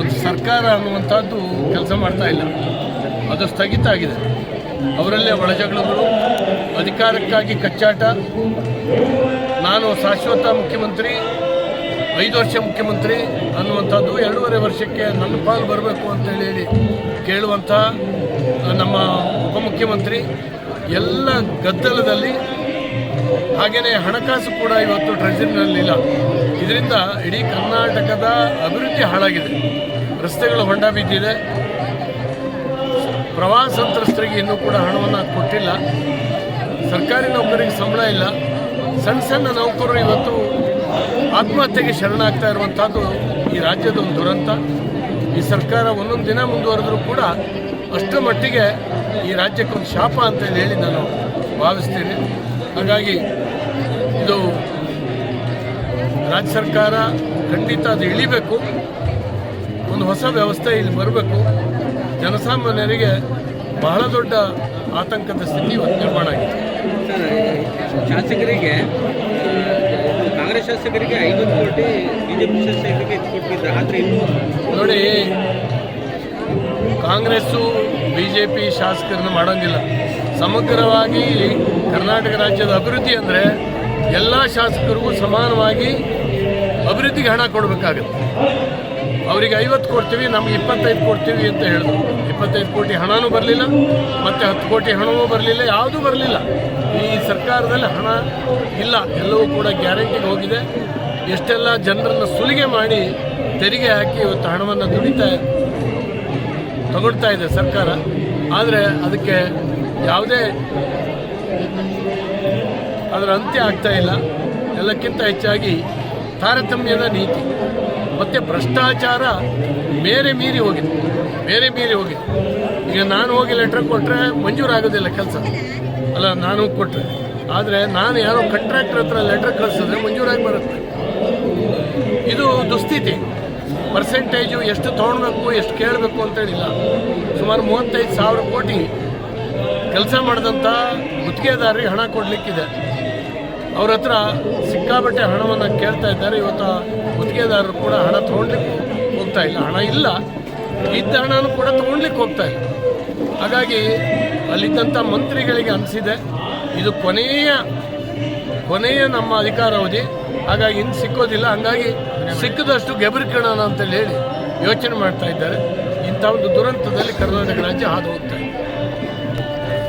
ಒಂದು ಸರ್ಕಾರ ಅನ್ನುವಂಥದ್ದು ಕೆಲಸ ಮಾಡ್ತಾ ಇಲ್ಲ. ಅದು ಸ್ಥಗಿತ ಆಗಿದೆ. ಅವರಲ್ಲೇ ಒಳಜಗಳಗಳು ಅಧಿಕಾರಕ್ಕಾಗಿ ಕಚ್ಚಾಟ. ನಾನು ಶಾಶ್ವತ ಮುಖ್ಯಮಂತ್ರಿ, ಐದು ವರ್ಷ ಮುಖ್ಯಮಂತ್ರಿ ಅನ್ನುವಂಥದ್ದು ಎರಡೂವರೆ ವರ್ಷಕ್ಕೆ ನನ್ನ ಪಾಲು ಬರಬೇಕು ಅಂತೇಳಿ ಹೇಳಿ ಕೇಳುವಂಥ ನಮ್ಮ ಉಪಮುಖ್ಯಮಂತ್ರಿ ಎಲ್ಲ ಗದ್ದಲದಲ್ಲಿ ಹಾಗೆಯೇ ಹಣಕಾಸು ಕೂಡ ಇವತ್ತು ಟ್ರೆಜರಿನಲ್ಲಿಲ್ಲ ಇದರಿಂದ ಇಡೀ ಕರ್ನಾಟಕದ ಅಭಿವೃದ್ಧಿ ಹಾಳಾಗಿದೆ. ರಸ್ತೆಗಳು ಹೊಂಡ ಬಿದ್ದಿದೆ. ಪ್ರವಾಹ ಸಂತ್ರಸ್ತರಿಗೆ ಇನ್ನೂ ಕೂಡ ಹಣವನ್ನು ಕೊಟ್ಟಿಲ್ಲ. ಸರ್ಕಾರಿ ನೌಕರಿಗೆ ಸಂಬಳ ಇಲ್ಲ. ಸಣ್ಣ ಸಣ್ಣ ನೌಕರರು ಇವತ್ತು ಆತ್ಮಹತ್ಯೆಗೆ ಶರಣಾಗ್ತಾ ಇರುವಂಥದ್ದು ಈ ರಾಜ್ಯದ ಒಂದು ದುರಂತ. ಈ ಸರ್ಕಾರ ಒಂದೊಂದು ದಿನ ಮುಂದುವರೆದರೂ ಕೂಡ ಅಷ್ಟು ಮಟ್ಟಿಗೆ ಈ ರಾಜ್ಯಕ್ಕೊಂದು ಶಾಪ ಅಂತ ಹೇಳಿ ನಾನು ಭಾವಿಸ್ತೀನಿ. ಹಾಗಾಗಿ ಇದು ರಾಜ್ಯ ಸರ್ಕಾರ ಖಂಡಿತ ಅದು ಇಳಿಬೇಕು. ಒಂದು ಹೊಸ ವ್ಯವಸ್ಥೆ ಇಲ್ಲಿ ಬರಬೇಕು. ಜನಸಾಮಾನ್ಯರಿಗೆ ಬಹಳ ದೊಡ್ಡ ಆತಂಕದ ಸ್ಥಿತಿ ಇವತ್ತು ನಿರ್ಮಾಣ ಆಗಿದೆ. ಶಾಸಕರಿಗೆ ಕಾಂಗ್ರೆಸ್ ಶಾಸಕರಿಗೆ ಐನೂರು ಕೋಟಿ ಬಿಜೆಪಿ ಶಾಸಕರಿಗೆ ಕೊಟ್ಟಿದ್ದ ಆದರೆ ಇನ್ನೂ ನೋಡಿ ಕಾಂಗ್ರೆಸ್ಸು ಬಿ ಜೆ ಪಿ ಶಾಸಕರನ್ನ ಮಾಡೋಂಗಿಲ್ಲ. ಸಮಗ್ರವಾಗಿ ಕರ್ನಾಟಕ ರಾಜ್ಯದ ಅಭಿವೃದ್ಧಿ ಅಂದರೆ ಎಲ್ಲ ಶಾಸಕರಿಗೂ ಸಮಾನವಾಗಿ ಅಭಿವೃದ್ಧಿಗೆ ಹಣ ಕೊಡಬೇಕಾಗತ್ತೆ. ಅವರಿಗೆ ಐವತ್ತು ಕೊಡ್ತೀವಿ, ನಮ್ಗೆ ಇಪ್ಪತ್ತೈದು ಕೊಡ್ತೀವಿ ಅಂತ ಹೇಳಿದ್ರು. ಇಪ್ಪತ್ತೈದು ಕೋಟಿ ಹಣನೂ ಬರಲಿಲ್ಲ, ಮತ್ತು ಹತ್ತು ಕೋಟಿ ಹಣವೂ ಬರಲಿಲ್ಲ, ಯಾವುದೂ ಬರಲಿಲ್ಲ. ಈ ಸರ್ಕಾರದಲ್ಲಿ ಹಣ ಇಲ್ಲ, ಎಲ್ಲವೂ ಕೂಡ ಗ್ಯಾರಂಟಿಗೆ ಹೋಗಿದೆ. ಎಷ್ಟೆಲ್ಲ ಜನರನ್ನು ಸುಲಿಗೆ ಮಾಡಿ ತೆರಿಗೆ ಹಾಕಿ ಇವತ್ತು ಹಣವನ್ನು ದುಡಿತಾ ತಗೊಳ್ತಾ ಇದೆ ಸರ್ಕಾರ. ಆದರೆ ಅದಕ್ಕೆ ಯಾವುದೇ ಅದರ ಅಂತ್ಯ ಆಗ್ತಾ ಇಲ್ಲ. ಎಲ್ಲಕ್ಕಿಂತ ಹೆಚ್ಚಾಗಿ ತಾರತಮ್ಯದ ನೀತಿ. ಮತ್ತು ಭ್ರಷ್ಟಾಚಾರ ಬೇರೆ ಮೀರಿ ಹೋಗಿದೆ. ಬೇರೆ ಮೀರಿ ಹೋಗಿದೆ. ಈಗ ನಾನು ಹೋಗಿ ಲೆಟ್ರ್ ಕೊಟ್ಟರೆ ಮಂಜೂರಾಗೋದಿಲ್ಲ ಕೆಲಸ. ಅಲ್ಲ, ನಾನು ಕೊಟ್ಟರೆ ಆದರೆ ನಾನು ಯಾರೋ ಕಂಟ್ರಾಕ್ಟರ್ ಹತ್ರ ಲೆಟ್ರ್ ಕಳಿಸಿದ್ರೆ ಮಂಜೂರಾಗಿ ಬರುತ್ತೆ. ಇದು ದುಸ್ಥಿತಿ. ಪರ್ಸೆಂಟೇಜು ಎಷ್ಟು ತೊಗೊಳ್ಬೇಕು, ಎಷ್ಟು ಕೇಳಬೇಕು ಅಂತೇಳಿಲ್ಲ ಸುಮಾರು ಮೂವತ್ತೈದು ಸಾವಿರ ಕೋಟಿ ಕೆಲಸ ಮಾಡಿದಂಥ ಗುತ್ತಿಗೆದಾರಿಗೆ ಹಣ ಕೊಡಲಿಕ್ಕಿದೆ. ಅವ್ರ ಹತ್ರ ಸಿಕ್ಕಾಪಟ್ಟೆ ಹಣವನ್ನು ಕೇಳ್ತಾ ಇದ್ದಾರೆ. ಇವತ್ತು ಗುತ್ತಿಗೆದಾರರು ಕೂಡ ಹಣ ತೊಗೊಂಡ್ಲಿಕ್ಕೆ ಹೋಗ್ತಾ ಇಲ್ಲ. ಹಣ ಇಲ್ಲ. ಇದ್ದ ಹಣನೂ ಕೂಡ ತೊಗೊಳ್ಲಿಕ್ಕೆ ಹೋಗ್ತಾ ಇಲ್ಲ. ಹಾಗಾಗಿ ಅಲ್ಲಿದ್ದಂಥ ಮಂತ್ರಿಗಳಿಗೆ ಅನಿಸಿದೆ. ಇದು ಕೊನೆಯ ಕೊನೆಯ ನಮ್ಮ ಅಧಿಕಾರಾವಧಿ. ಹಾಗಾಗಿ ಇನ್ನು ಸಿಕ್ಕೋದಿಲ್ಲ. ಹಂಗಾಗಿ ಸಿಕ್ಕದಷ್ಟು ಗೆಬರಿಕೋಣ ಅಂತೇಳಿ ಹೇಳಿ ಯೋಚನೆ ಮಾಡ್ತಾ ಇದ್ದಾರೆ. ಇಂಥ ಒಂದು ದುರಂತದಲ್ಲಿ ಕರ್ನಾಟಕ ರಾಜ್ಯ ಹಾದು ಹೋಗ್ತಾ